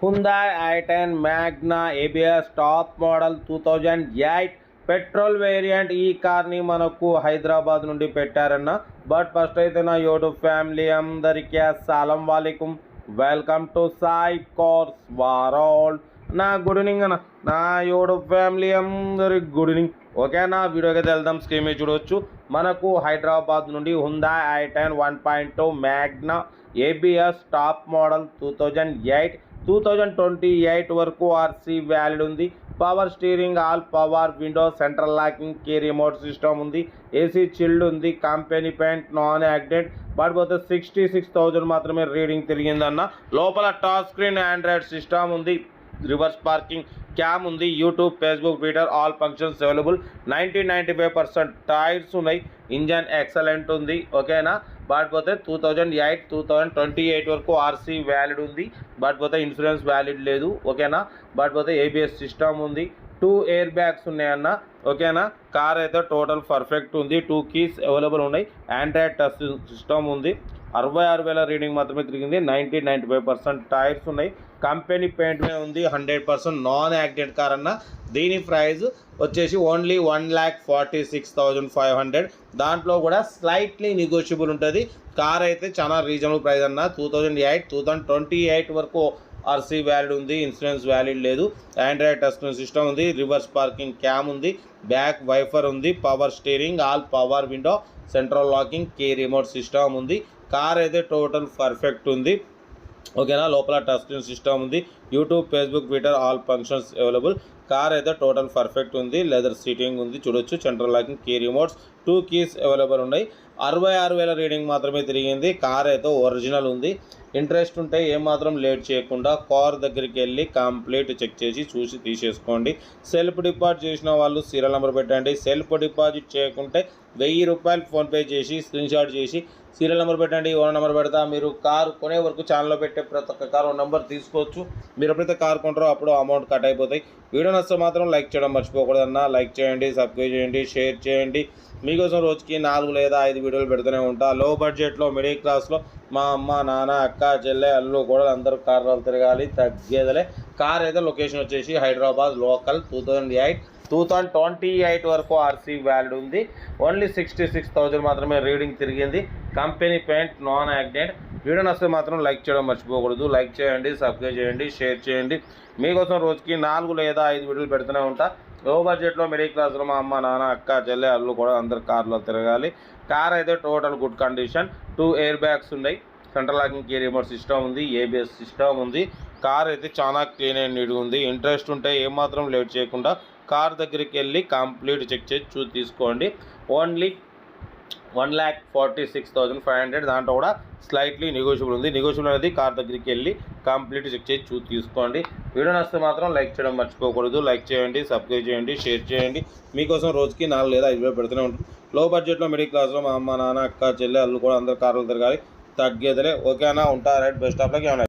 Hyundai I ten Magna ABS top model two thousand eight petrol variant ఈ కార్ని మనకు హైదరాబాద్ నుండి పెట్టారన్న. బట్ ఫస్ట్ అయితే నా యూట్యూబ్ ఫ్యామిలీ అందరికీ అస్సలం వాలేకుం. వెల్కమ్ టు సాయి కోర్స్ వారోల్ నా గుడ్ ఈవినింగ్ అన్న. నా యూట్యూబ్ ఫ్యామిలీ అందరికి గుడ్ ఈవినింగ్. ఓకే నా వీడియోకి వెళ్దాం. స్కీమ్ చూడవచ్చు మనకు హైదరాబాద్ నుండి Hyundai I ten one point two Magna ABS top model two thousand eight two thousand twenty eight వరకు ఆర్సీ వ్యాలిడ్ ఉంది. Power steering all power window central locking key remote system ఉంది. AC chilled ఉంది. Company paint non accident పడిపోతే sixty six thousand మాత్రమే reading తిరిగిందన్న. లోపల touch screen Android system ఉంది. Reverse parking cam ఉంది YouTube Facebook Twitter all functions available ninety ninety five percent tyres ఉన్నాయి. Engine excellent ఉంది ఓకేనా? బట్ పోతే two thousand eight two thousand twenty eight వరకు ఆర్సీ వ్యాలిడ్ ఉంది. బట్ పోతే insurance valid లేదు ఓకేనా? బట్ పోతే ఏబిఎస్ సిస్టమ్ ఉంది. టూ ఎయిర్ బ్యాగ్స్ ఉన్నాయన్న ఓకేనా? కార్ అయితే టోటల్ పర్ఫెక్ట్ ఉంది. టూ కీస్ అవైలబుల్ ఉన్నాయి. ఆండ్రాయిడ్ టచ్ సిస్టమ్ ఉంది. అరవై ఆరు వేల రీడింగ్ మాత్రమే తిరిగింది. Ninety ninety five percent tyres ఉన్నాయి. కంపెనీ పెయింట్ మీద ఉంది hundred percent non acted car అన్న. దీని ప్రైజ్ వచ్చేసి only one lakh forty six thousand five hundred. దాంట్లో కూడా స్లైట్లీ నెగోషియబుల్ ఉంటుంది. కార్ అయితే చాలా రీజనబుల్ ప్రైస్ అన్న. Two thousand eight two thousand twenty eight వరకు ఆర్సీ వ్యాలిడ్ ఉంది ఇన్సూరెన్స్ వ్యాలిడ్ లేదు ఆండ్రాయిడ్ టచ్ సిస్టమ్ ఉంది రివర్స్ పార్కింగ్ క్యామ్ ఉంది బ్యాక్ వైఫర్ ఉంది power steering all power window central locking key remote system ఉంది car అయితే total perfect ఉంది ఓకేనా? లోపల టచ్ స్క్రీన్ సిస్టమ్ ఉంది YouTube Facebook Twitter all functions available. Car అయితే టోటల్ పర్ఫెక్ట్ ఉంది. లెదర్ సీటింగ్ ఉంది. చూడొచ్చు. Central locking key remotes two keys available ఉన్నాయి. అరవై ఆరు వేల రీడింగ్ మాత్రమే తిరిగింది. కార్ అయితే ఒరిజినల్ ఉంది. ఇంట్రెస్ట్ ఉంటే ఏమాత్రం లేట్ చేయకుండా కార్ దగ్గరికి వెళ్ళి కంప్లీట్ చెక్ చేసి చూసి తీసేసుకోండి. సెల్ఫ్ డిపాజిట్ చేసిన వాళ్ళు సీరియల్ నెంబర్ పెట్టండి. సెల్ఫ్ డిపాజిట్ చేయకుంటే వెయ్యి రూపాయలు ఫోన్పే చేసి స్క్రీన్ షాట్ చేసి సీరియల్ నెంబర్ పెట్టండి. ఓన్ నెంబర్ పెడతా. మీరు కారు కొనే వరకు ఛానల్లో పెట్టే ప్రతి ఒక్క కారు నెంబర్ తీసుకోవచ్చు. మీరు ఎప్పుడైతే కార్ కొంటారో అప్పుడు అమౌంట్ కట్ అయిపోతాయి. వీడియో నచ్చితే మాత్రం లైక్ చేయడం మర్చిపోకూడదన్నా. లైక్ చేయండి సబ్స్క్రైబ్ చేయండి షేర్ చేయండి. మీకోసం రోజుకి నాలుగు లేదా ఐదు వీడియోలు పెడుతూనే ఉంటా. లో బడ్జెట్లో మిడిల్ క్లాస్లో మా అమ్మ నాన్న అక్క చెల్లె అల్లు కూడా అందరూ కార్లు తిరగాలి తగ్గేదలే. కార్ అయితే లొకేషన్ వచ్చేసి Hyderabad local two thousand eight two thousand twenty eight వరకు ఆర్సీ వ్యాలిడ్ ఉంది. ఓన్లీ సిక్స్టీ సిక్స్ థౌజండ్ మాత్రమే రీడింగ్ తిరిగింది. Company paint non accident video నచ్చితే మాత్రం లైక్ చేయడం మర్చిపోకూడదు. లైక్ చేయండి సబ్స్క్రైబ్ చేయండి షేర్ చేయండి. మీకోసం రోజుకి నాలుగు లేదా ఐదు వీడియోలు పెడుతూనే ఉంటా. లో బడ్జెట్లో మిడిల్ క్లాస్లో మా అమ్మ నాన్న అక్క చెల్లె అల్లు కూడా అందరు కార్లో తిరగాలి. కార్ అయితే total good condition. Two air bags ఉన్నాయి. Central locking key remote system ఉంది ఏబిఎస్ సిస్టమ్ ఉంది. కార్ అయితే చాలా క్లీన్ అండ్ నీట్గా ఉంది. ఇంట్రెస్ట్ ఉంటే ఏమాత్రం లేట్ చేయకుండా కార్ దగ్గరికి వెళ్ళి కంప్లీట్ చెక్ చేసి చూసి తీసుకోండి. Only one lakh forty six thousand five hundred. దాంట్లో కూడా స్లైట్లీ నెగోషియబుల్ ఉంది. నెగోషియబుల్ అనేది కార్ దగ్గరికి వెళ్ళి కంప్లీట్ చెక్ చేసి చూసి తీసుకోండి. వీడియో నచ్చితే మాత్రం లైక్ చేయడం మర్చిపోకూడదు. లైక్ చేయండి సబ్స్క్రైబ్ చేయండి షేర్ చేయండి. మీకోసం రోజుకి నాలుగు లేదా ఐదు వేలు పెడుతూనే ఉంటుంది లో బడ్జెట్లో మిడిల్ క్లాస్లో మా అమ్మ నాన్న అక్క చెల్లె అల్లు కూడా అందరు కార్లు తిరగాలి. తగ్గేదలే ఓకేనా? ఉంటా రైట్. Best of luck. ఏమైనా